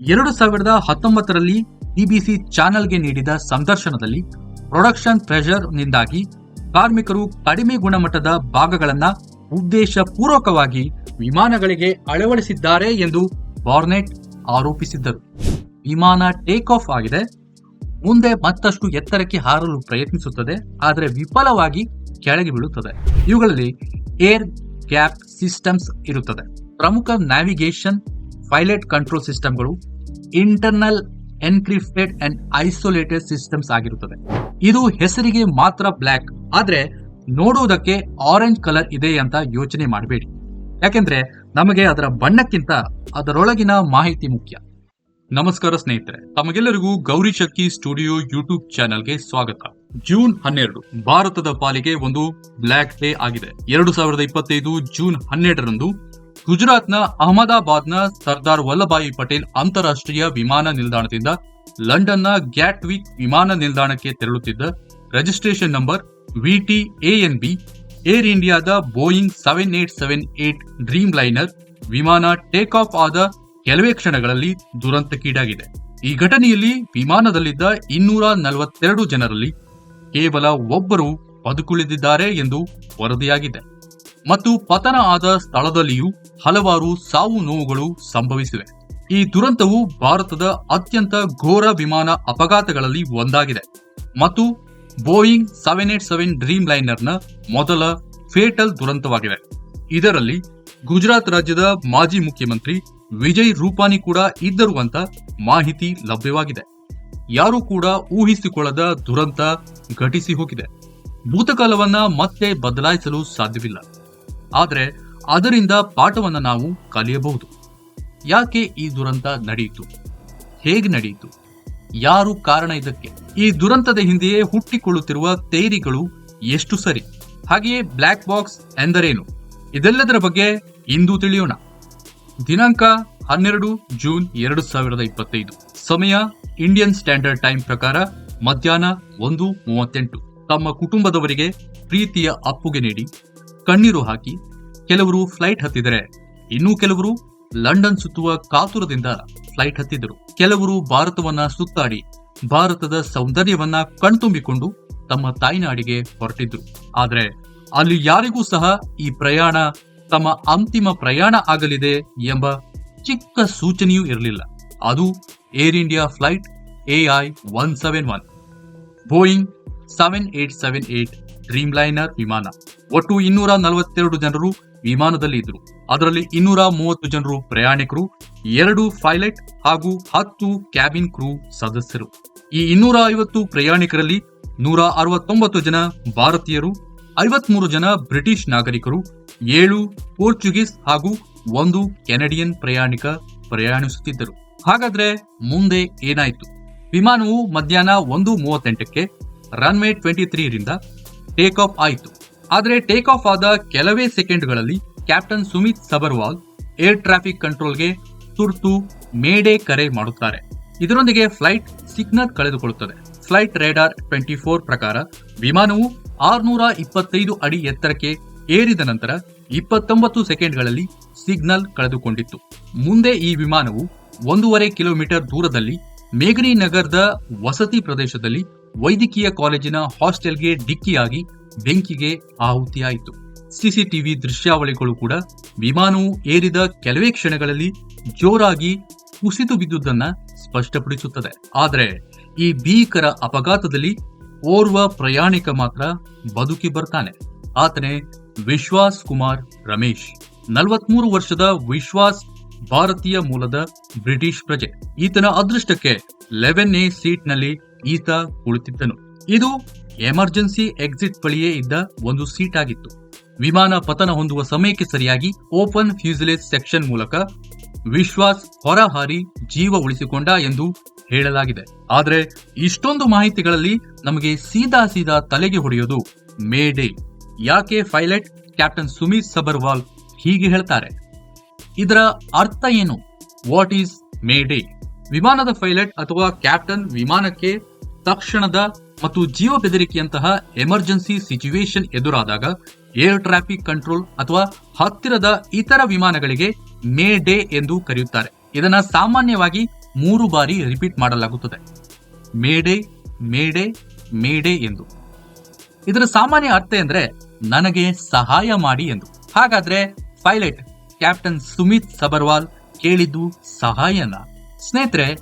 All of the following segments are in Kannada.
ಎರಡು ಸಾವಿರದ ಹತ್ತೊಂಬತ್ತರಲ್ಲಿ ಬಿಬಿಸಿ ಚಾನೆಲ್ಗೆ ನೀಡಿದ ಸಂದರ್ಶನದಲ್ಲಿ ಪ್ರೊಡಕ್ಷನ್ ಪ್ರೆಷರ್ ನಿಂದಾಗಿ ಕಾರ್ಮಿಕರು ಕಡಿಮೆ ಗುಣಮಟ್ಟದ ಭಾಗಗಳನ್ನು ಉದ್ದೇಶಪೂರ್ವಕವಾಗಿ ವಿಮಾನಗಳಿಗೆ ಅಳವಡಿಸಿದ್ದಾರೆ ಎಂದು ಬಾರ್ನೆಟ್ ಆರೋಪಿಸಿದ್ದರು. ವಿಮಾನ ಟೇಕ್ ಆಫ್ ಆಗಿದೆ. ಮುಂದೆ ಮತ್ತಷ್ಟು ಎತ್ತರಕ್ಕೆ ಹಾರಲು ಪ್ರಯತ್ನಿಸುತ್ತದೆ, ಆದರೆ ವಿಫಲವಾಗಿ ಕೆಳಗೆ ಬೀಳುತ್ತದೆ. ಇವುಗಳಲ್ಲಿ ಏರ್ ಗ್ಯಾಪ್ ಸಿಸ್ಟಮ್ಸ್ ಇರುತ್ತದೆ. ಪ್ರಮುಖ ನ್ಯಾವಿಗೇಷನ್ ಪೈಲಟ್ ಕಂಟ್ರೋಲ್ ಸಿಸ್ಟಮ್ಗಳು internal encrypted and isolated systems ಆಗಿರುತ್ತದೆ ಇದು ಹೆಸರಿಗೆ ಮಾತ್ರ ಬ್ಲ್ಯಾಕ್ ಆದ್ರೆ ನೋಡುವುದಕ್ಕೆ ಆರೆಂಜ್ ಕಲರ್ ಇದೆ ಅಂತ ಯೋಚನೆ ಮಾಡಬೇಡಿ. ಯಾಕೆಂದ್ರೆ ನಮಗೆ ಅದರ ಬಣ್ಣಕ್ಕಿಂತ ಅದರೊಳಗಿನ ಮಾಹಿತಿ ಮುಖ್ಯ. ನಮಸ್ಕಾರ ಸ್ನೇಹಿತರೆ, ತಮಗೆಲ್ಲರಿಗೂ ಗೌರಿ ಶಕ್ಕಿ ಸ್ಟುಡಿಯೋ ಯೂಟ್ಯೂಬ್ ಚಾನೆಲ್ಗೆ ಸ್ವಾಗತ. ಜೂನ್ ಹನ್ನೆರಡು, ಭಾರತದ ಪಾಲಿಗೆ ಒಂದು ಬ್ಲ್ಯಾಕ್ ಡೇ ಆಗಿದೆ. ಎರಡು ಸಾವಿರದ ಇಪ್ಪತ್ತೈದು ಜೂನ್ ಹನ್ನೆರಡರಂದು ಗುಜರಾತ್ನ ಅಹಮದಾಬಾದ್ನ ಸರ್ದಾರ್ ವಲ್ಲಭಾಯಿ ಪಟೇಲ್ ಅಂತಾರಾಷ್ಟ್ರೀಯ ವಿಮಾನ ನಿಲ್ದಾಣದಿಂದ ಲಂಡನ್ನ ಗ್ಯಾಟ್ವಿಕ್ ವಿಮಾನ ನಿಲ್ದಾಣಕ್ಕೆ ತೆರಳುತ್ತಿದ್ದ registration number VT ANB air ಇಂಡಿಯಾದ Boeing seven eight seven eight Dreamliner ವಿಮಾನ ಟೇಕ್ ಆಫ್ ಆದ ಕೆಲವೇ ಕ್ಷಣಗಳಲ್ಲಿ ದುರಂತಕ್ಕೀಡಾಗಿದೆ. ಈ ಘಟನೆಯಲ್ಲಿ ವಿಮಾನದಲ್ಲಿದ್ದ ಇನ್ನೂರ ನಲವತ್ತೆರಡು ಜನರಲ್ಲಿ ಕೇವಲ ಒಬ್ಬರು ಬದುಕುಳಿದಿದ್ದಾರೆ ಎಂದು ವರದಿಯಾಗಿದೆ. ಮತ್ತು ಪತನ ಆದ ಸ್ಥಳದಲ್ಲಿಯೂ ಹಲವಾರು ಸಾವು ನೋವುಗಳು ಸಂಭವಿಸಿವೆ. ಈ ದುರಂತವು ಭಾರತದ ಅತ್ಯಂತ ಘೋರ ವಿಮಾನ ಅಪಘಾತಗಳಲ್ಲಿ ಒಂದಾಗಿದೆ. ಮತ್ತು Boeing seven eight seven dream ಲೈನರ್ನ ಮೊದಲ ಫೇಟಲ್ ದುರಂತವಾಗಿದೆ ಇದರಲ್ಲಿ ಗುಜರಾತ್ ರಾಜ್ಯದ ಮಾಜಿ ಮುಖ್ಯಮಂತ್ರಿ ವಿಜಯ್ ರೂಪಾನಿ ಕೂಡ ಇದ್ದರು ಅಂತ ಮಾಹಿತಿ ಲಭ್ಯವಾಗಿದೆ. ಯಾರೂ ಕೂಡ ಊಹಿಸಿಕೊಳ್ಳದ ದುರಂತ ಘಟಿಸಿ ಹೋಗಿದೆ. ಭೂತಕಾಲವನ್ನ ಮತ್ತೆ ಬದಲಾಯಿಸಲು ಸಾಧ್ಯವಿಲ್ಲ. ಆದರೆ ಅದರಿಂದ ಪಾಠವನ್ನು ನಾವು ಕಲಿಯಬಹುದು. ಯಾಕೆ ಈ ದುರಂತ ನಡೆಯಿತು? ಹೇಗೆ ನಡೆಯಿತು? ಯಾರು ಕಾರಣ ಇದಕ್ಕೆ? ಈ ದುರಂತದ ಹಿಂದೆಯೇ ಹುಟ್ಟಿಕೊಳ್ಳುತ್ತಿರುವ ತೇರಿಗಳು ಎಷ್ಟು ಸರಿ? ಹಾಗೆಯೇ ಬ್ಲ್ಯಾಕ್ ಬಾಕ್ಸ್ ಎಂದರೇನು? ಇದೆಲ್ಲದರ ಬಗ್ಗೆ ಇಂದು ತಿಳಿಯೋಣ. ದಿನಾಂಕ ಹನ್ನೆರಡು ಜೂನ್ ಎರಡು ಸಾವಿರದ ಇಪ್ಪತ್ತೈದು. ಸಮಯ ಇಂಡಿಯನ್ ಸ್ಟ್ಯಾಂಡರ್ಡ್ ಟೈಮ್ ಪ್ರಕಾರ ಮಧ್ಯಾಹ್ನ ಒಂದು ಮೂವತ್ತೆಂಟು. ತಮ್ಮ ಕುಟುಂಬದವರಿಗೆ ಪ್ರೀತಿಯ ಅಪ್ಪುಗೆ ನೀಡಿ, ಕಣ್ಣೀರು ಹಾಕಿ ಕೆಲವರು ಫ್ಲೈಟ್ ಹತ್ತಿದರೆ, ಇನ್ನೂ ಕೆಲವರು ಲಂಡನ್ ಸುತ್ತುವ ಕಾತುರದಿಂದ ಫ್ಲೈಟ್ ಹತ್ತಿದರು ಕೆಲವರು ಭಾರತವನ್ನ ಸುತ್ತಾಡಿ, ಭಾರತದ ಸೌಂದರ್ಯವನ್ನ ಕಣ್ತುಂಬಿಕೊಂಡು ತಮ್ಮ ತಾಯ್ನಾಡಿಗೆ ಹೊರಟಿದ್ರು. ಆದ್ರೆ ಅಲ್ಲಿ ಯಾರಿಗೂ ಸಹ ಈ ಪ್ರಯಾಣ ತಮ್ಮ ಅಂತಿಮ ಪ್ರಯಾಣ ಆಗಲಿದೆ ಎಂಬ ಚಿಕ್ಕ ಸೂಚನೆಯೂ ಇರಲಿಲ್ಲ. ಅದು air India flight AI one seven one. Boeing seven eight seven eight Dreamliner ವಿಮಾನ. ಒಟ್ಟು ಇನ್ನೂರ ನಲವತ್ತೆರಡು ಜನರು ವಿಮಾನದಲ್ಲಿ ಇದ್ರು ಅದರಲ್ಲಿ ಇನ್ನೂರ ಮೂವತ್ತು ಜನರು ಪ್ರಯಾಣಿಕರು, ಎರಡು ಪೈಲಟ್ ಹಾಗೂ ಹತ್ತು ಕ್ಯಾಬಿನ್ ಕ್ರೂ ಸದಸ್ಯರು. ಈ ಇನ್ನೂರ ಐವತ್ತು ಪ್ರಯಾಣಿಕರಲ್ಲಿ ನೂರ ಅರವತ್ತೊಂಬತ್ತು ಜನ ಭಾರತೀಯರು, ಐವತ್ಮೂರು ಜನ ಬ್ರಿಟಿಷ್ ನಾಗರಿಕರು, ಏಳು ಪೋರ್ಚುಗೀಸ್ ಹಾಗೂ ಒಂದು ಕೆನಡಿಯನ್ ಪ್ರಯಾಣಿಕ ಪ್ರಯಾಣಿಸುತ್ತಿದ್ದರು. ಹಾಗಾದ್ರೆ ಮುಂದೆ ಏನಾಯಿತು? ವಿಮಾನವು ಮಧ್ಯಾಹ್ನ ಒಂದು ಮೂವತ್ತೆಂಟಕ್ಕೆ ರನ್ವೇ ಟ್ವೆಂಟಿ ತ್ರೀ ರಿಂದ ಟೇಕ್ ಆಫ್ ಆಯಿತು. ಆದರೆ ಟೇಕ್ ಆಫ್ ಆದ ಕೆಲವೇ ಸೆಕೆಂಡ್ಗಳಲ್ಲಿ captain Sumit Sabharwal air traffic ಕಂಟ್ರೋಲ್ಗೆ ತುರ್ತು ಮೇಡೇ ಕರೆ ಮಾಡುತ್ತಾರೆ. ಇದರೊಂದಿಗೆ ಫ್ಲೈಟ್ ಸಿಗ್ನಲ್ ಕಳೆದುಕೊಳ್ಳುತ್ತದೆ. ಫ್ಲೈಟ್ ರೇಡಾರ್ ಟ್ವೆಂಟಿ ಫೋರ್ ಪ್ರಕಾರ ವಿಮಾನವು ಆರ್ನೂರ ಇಪ್ಪತ್ತೈದು ಅಡಿ ಎತ್ತರಕ್ಕೆ ಏರಿದ ನಂತರ ಇಪ್ಪತ್ತೊಂಬತ್ತು ಸೆಕೆಂಡ್ಗಳಲ್ಲಿ ಸಿಗ್ನಲ್ ಕಳೆದುಕೊಂಡಿತ್ತು. ಮುಂದೆ ಈ ವಿಮಾನವು ಒಂದೂವರೆ ಕಿಲೋಮೀಟರ್ ದೂರದಲ್ಲಿ ಮೇಘನಿ ನಗರದ ವಸತಿ ಪ್ರದೇಶದಲ್ಲಿ ವೈದ್ಯಕೀಯ ಕಾಲೇಜಿನ ಹಾಸ್ಟೆಲ್ಗೆ ಡಿಕ್ಕಿಯಾಗಿ ಬೆಂಕಿಗೆ ಆಹುತಿಯಾಯಿತು. ಸಿಸಿಟಿವಿ ದೃಶ್ಯಾವಳಿಗಳು ಕೂಡ ವಿಮಾನವು ಏರಿದ ಕೆಲವೇ ಕ್ಷಣಗಳಲ್ಲಿ ಜೋರಾಗಿ ಕುಸಿದು ಬಿದ್ದುದನ್ನ ಸ್ಪಷ್ಟಪಡಿಸುತ್ತದೆ. ಆದರೆ ಈ ಭೀಕರ ಅಪಘಾತದಲ್ಲಿ ಓರ್ವ ಪ್ರಯಾಣಿಕ ಮಾತ್ರ ಬದುಕಿ ಬರ್ತಾನೆ. ಆತನೇ ವಿಶ್ವಾಸ್ ಕುಮಾರ್ ರಮೇಶ್. ನಲವತ್ಮೂರು ವರ್ಷದ ವಿಶ್ವಾಸ್ ಭಾರತೀಯ ಮೂಲದ ಬ್ರಿಟಿಷ್ ಪ್ರಜೆ. ಈತನ ಅದೃಷ್ಟಕ್ಕೆ ಲೆವೆನ್ ಎ ಸೀಟ್ನಲ್ಲಿ ಈತ ಕುಳಿತಿದ್ದನು. ಇದು ಎಮರ್ಜೆನ್ಸಿ ಎಕ್ಸಿಟ್ ಬಳಿಯೇ ಇದ್ದ ಒಂದು ಸೀಟ್ ಆಗಿತ್ತು. ವಿಮಾನ ಪತನ ಹೊಂದುವ ಸಮಯಕ್ಕೆ ಸರಿಯಾಗಿ ಓಪನ್ ಫ್ಯೂಸಿಲೇಜ್ ಸೆಕ್ಷನ್ ಮೂಲಕ ವಿಶ್ವಾಸ್ ಹೊರಹಾರಿ ಜೀವ ಉಳಿಸಿಕೊಂಡ ಎಂದು ಹೇಳಲಾಗಿದೆ. ಆದರೆ ಇಷ್ಟೊಂದು ಮಾಹಿತಿಗಳಲ್ಲಿ ನಮಗೆ ಸೀದಾ ಸೀದಾ ತಲೆಗೆ ಹೊಡೆಯೋದು ಮೇ ಡೇ. ಯಾಕೆ ಪೈಲಟ್ ಕ್ಯಾಪ್ಟನ್ ಸುಮಿತ್ ಸಬರ್ವಾಲ್ ಹೀಗೆ ಹೇಳ್ತಾರೆ? ಇದರ ಅರ್ಥ ಏನು? ವಾಟ್ ಈಸ್ ಮೇ ಡೇ ವಿಮಾನದ ಪೈಲಟ್ ಅಥವಾ ಕ್ಯಾಪ್ಟನ್ ವಿಮಾನಕ್ಕೆ ತಕ್ಷಣದ ಮತ್ತು ಜೀವ ಬೆದರಿಕೆಯಂತಹ ಎಮರ್ಜೆನ್ಸಿ ಸಿಚುವೇಶನ್ ಎದುರಾದಾಗ ಏರ್ ಟ್ರಾಫಿಕ್ ಕಂಟ್ರೋಲ್ ಅಥವಾ ಹತ್ತಿರದ ಇತರ ವಿಮಾನಗಳಿಗೆ ಮೇ ಡೇ ಎಂದು ಕರೆಯುತ್ತಾರೆ. ಇದನ್ನ ಸಾಮಾನ್ಯವಾಗಿ ಮೂರು ಬಾರಿ ರಿಪೀಟ್ ಮಾಡಲಾಗುತ್ತದೆ. Mayday mayday mayday ಎಂದು. ಇದರ ಸಾಮಾನ್ಯ ಅರ್ಥ ಎಂದ್ರೆ ನನಗೆ ಸಹಾಯ ಮಾಡಿ ಎಂದು. ಹಾಗಾದ್ರೆ ಪೈಲಟ್ ಕ್ಯಾಪ್ಟನ್ ಸುಮಿತ್ ಸಬರ್ವಾಲ್ ಕೇಳಿದ್ದು ಸಹಾಯನ. ಸ್ನೇಹಿತರೆ,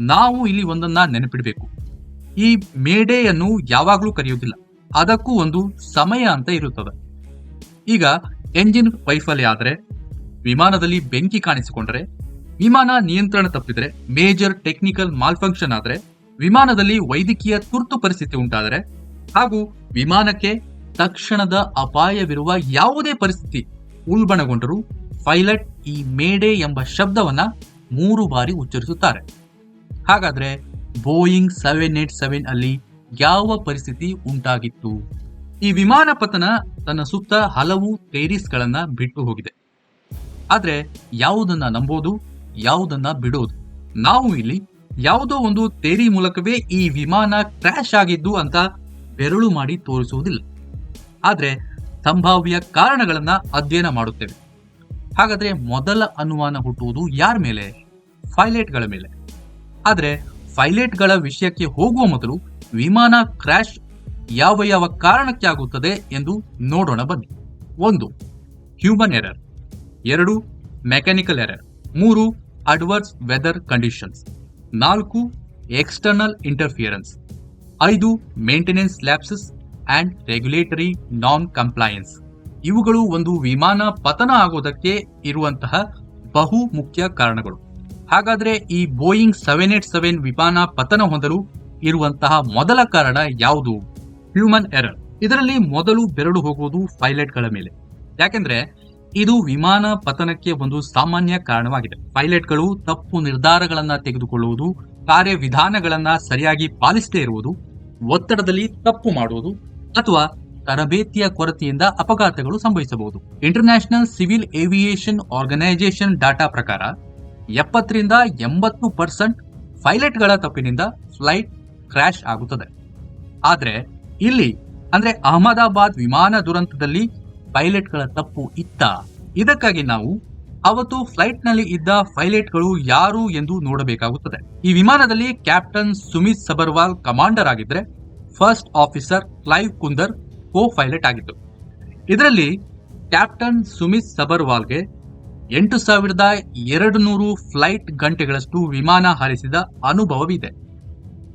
ನಾವು ಇಲ್ಲಿ ಒಂದನ್ನ ನೆನಪಿಡಬೇಕು. ಈ ಮೇಡೆಯನ್ನು ಯಾವಾಗಲೂ ಕರೆಯುವುದಿಲ್ಲ. ಅದಕ್ಕೂ ಒಂದು ಸಮಯ ಅಂತ ಇರುತ್ತದೆ. ಈಗ ಎಂಜಿನ್ ವೈಫಲ್ಯ ಆದರೆ, ವಿಮಾನದಲ್ಲಿ ಬೆಂಕಿ ಕಾಣಿಸಿಕೊಂಡರೆ, ವಿಮಾನ ನಿಯಂತ್ರಣ ತಪ್ಪಿದರೆ, ಮೇಜರ್ ಟೆಕ್ನಿಕಲ್ ಮಾಲ್ಫಂಕ್ಷನ್ ಆದರೆ, ವಿಮಾನದಲ್ಲಿ ವೈದ್ಯಕೀಯ ತುರ್ತು ಪರಿಸ್ಥಿತಿ ಉಂಟಾದರೆ, ಹಾಗೂ ವಿಮಾನಕ್ಕೆ ತಕ್ಷಣದ ಅಪಾಯವಿರುವ ಯಾವುದೇ ಪರಿಸ್ಥಿತಿ ಉಲ್ಬಣಗೊಂಡರೂ ಪೈಲಟ್ ಈ ಮೇಡೆ ಎಂಬ ಶಬ್ದವನ್ನ ಮೂರು ಬಾರಿ ಉಚ್ಚರಿಸುತ್ತಾರೆ. ಹಾಗಾದ್ರೆ ಬೋಯಿಂಗ್ ಸೆವೆನ್ ಏಟ್ ಸೆವೆನ್ ಅಲ್ಲಿ ಯಾವ ಪರಿಸ್ಥಿತಿ ಉಂಟಾಗಿತ್ತು? ಈ ವಿಮಾನ ಪತನ ತನ್ನ ಸುತ್ತ ಹಲವು ಟೇರಿಸ್ಗಳನ್ನ ಬಿಟ್ಟು ಹೋಗಿದೆ. ಆದ್ರೆ ಯಾವುದನ್ನ ನಂಬೋದು, ಯಾವುದನ್ನ ಬಿಡೋದು? ನಾವು ಇಲ್ಲಿ ಯಾವುದೋ ಒಂದು ತೇರಿ ಮೂಲಕವೇ ಈ ವಿಮಾನ ಕ್ರ್ಯಾಶ್ ಆಗಿದ್ದು ಅಂತ ಬೆರಳು ಮಾಡಿ ತೋರಿಸುವುದಿಲ್ಲ. ಆದರೆ ಸಂಭಾವ್ಯ ಕಾರಣಗಳನ್ನ ಅಧ್ಯಯನ ಮಾಡುತ್ತೇವೆ. ಹಾಗಾದ್ರೆ ಮೊದಲ ಅನುಮಾನ ಹುಟ್ಟುವುದು ಯಾರ ಮೇಲೆ? ಪೈಲಟ್ಗಳ ಮೇಲೆ. ಆದ್ರೆ ಪೈಲಟ್ಗಳ ವಿಷಯಕ್ಕೆ ಹೋಗುವ ಮೊದಲು ವಿಮಾನ ಕ್ರ್ಯಾಶ್ ಯಾವ ಯಾವ ಕಾರಣಕ್ಕೆ ಆಗುತ್ತದೆ ಎಂದು ನೋಡೋಣ ಬನ್ನಿ. ಒಂದು ಹ್ಯೂಮನ್ ಎರರ್ ಎರಡು ಮೆಕ್ಯಾನಿಕಲ್ ಎರರ್ ಮೂರು ಅಡ್ವರ್ಸ್ ವೆದರ್ ಕಂಡೀಷನ್ಸ್ ನಾಲ್ಕು ಎಕ್ಸ್ಟರ್ನಲ್ ಇಂಟರ್ಫಿಯರೆನ್ಸ್ ಐದು maintenance lapses and regulatory non compliance ಇವುಗಳು ಒಂದು ವಿಮಾನ ಪತನ ಆಗೋದಕ್ಕೆ ಇರುವಂತಹ ಬಹು ಮುಖ್ಯ ಕಾರಣಗಳು. ಹಾಗಾದ್ರೆ ಈ ಬೋಯಿಂಗ್ ಸೆವೆನ್ ಏಟ್ ಸೆವೆನ್ ವಿಮಾನ ಪತನ ಹೊಂದಲು ಇರುವಂತಹ ಮೊದಲ ಕಾರಣ ಯಾವುದು? ಹ್ಯೂಮನ್ ಎರರ್ ಇದರಲ್ಲಿ ಮೊದಲು ಬೆರಳು ಹೋಗುವುದು ಪೈಲಟ್ಗಳ ಮೇಲೆ. ಯಾಕೆಂದ್ರೆ ಇದು ವಿಮಾನ ಪತನಕ್ಕೆ ಒಂದು ಸಾಮಾನ್ಯ ಕಾರಣವಾಗಿದೆ. ಪೈಲಟ್ಗಳು ತಪ್ಪು ನಿರ್ಧಾರಗಳನ್ನ ತೆಗೆದುಕೊಳ್ಳುವುದು, ಕಾರ್ಯವಿಧಾನಗಳನ್ನ ಸರಿಯಾಗಿ ಪಾಲಿಸದೇ ಇರುವುದು, ಒತ್ತಡದಲ್ಲಿ ತಪ್ಪು ಮಾಡುವುದು, ಅಥವಾ ತರಬೇತಿಯ ಕೊರತೆಯಿಂದ ಅಪಘಾತಗಳು ಸಂಭವಿಸಬಹುದು. International civil aviation organisation data ಪ್ರಕಾರ ಎಪ್ಪತ್ತರಿಂದ ಎಂಬತ್ತು ಪರ್ಸೆಂಟ್ ಪೈಲಟ್ಗಳ ತಪ್ಪಿನಿಂದ ಫ್ಲೈಟ್ ಕ್ರ್ಯಾಶ್ ಆಗುತ್ತದೆ. ಆದರೆ ಇಲ್ಲಿ, ಅಂದ್ರೆ ಅಹಮದಾಬಾದ್ ವಿಮಾನ ದುರಂತದಲ್ಲಿ ಪೈಲಟ್ಗಳ ತಪ್ಪು ಇತ್ತ? ಇದಕ್ಕಾಗಿ ನಾವು ಅವತ್ತು ಫ್ಲೈಟ್ನಲ್ಲಿ ಇದ್ದ ಪೈಲಟ್ಗಳು ಯಾರು ಎಂದು ನೋಡಬೇಕಾಗುತ್ತದೆ. ಈ ವಿಮಾನದಲ್ಲಿ ಕ್ಯಾಪ್ಟನ್ ಸುಮಿತ್ ಸಬರ್ವಾಲ್ ಕಮಾಂಡರ್ ಆಗಿದ್ರೆ first officer Clive Kunder co pilot ಆಗಿತ್ತು ಇದರಲ್ಲಿ ಕ್ಯಾಪ್ಟನ್ ಸುಮಿತ್ ಸಬರ್ವಾಲ್ಗೆ ಎಂಟು ಸಾವಿರದ ಎರಡು ನೂರು ಫ್ಲೈಟ್ ಗಂಟೆಗಳಷ್ಟು ವಿಮಾನ ಹಾರಿಸಿದ ಅನುಭವವಿದೆ.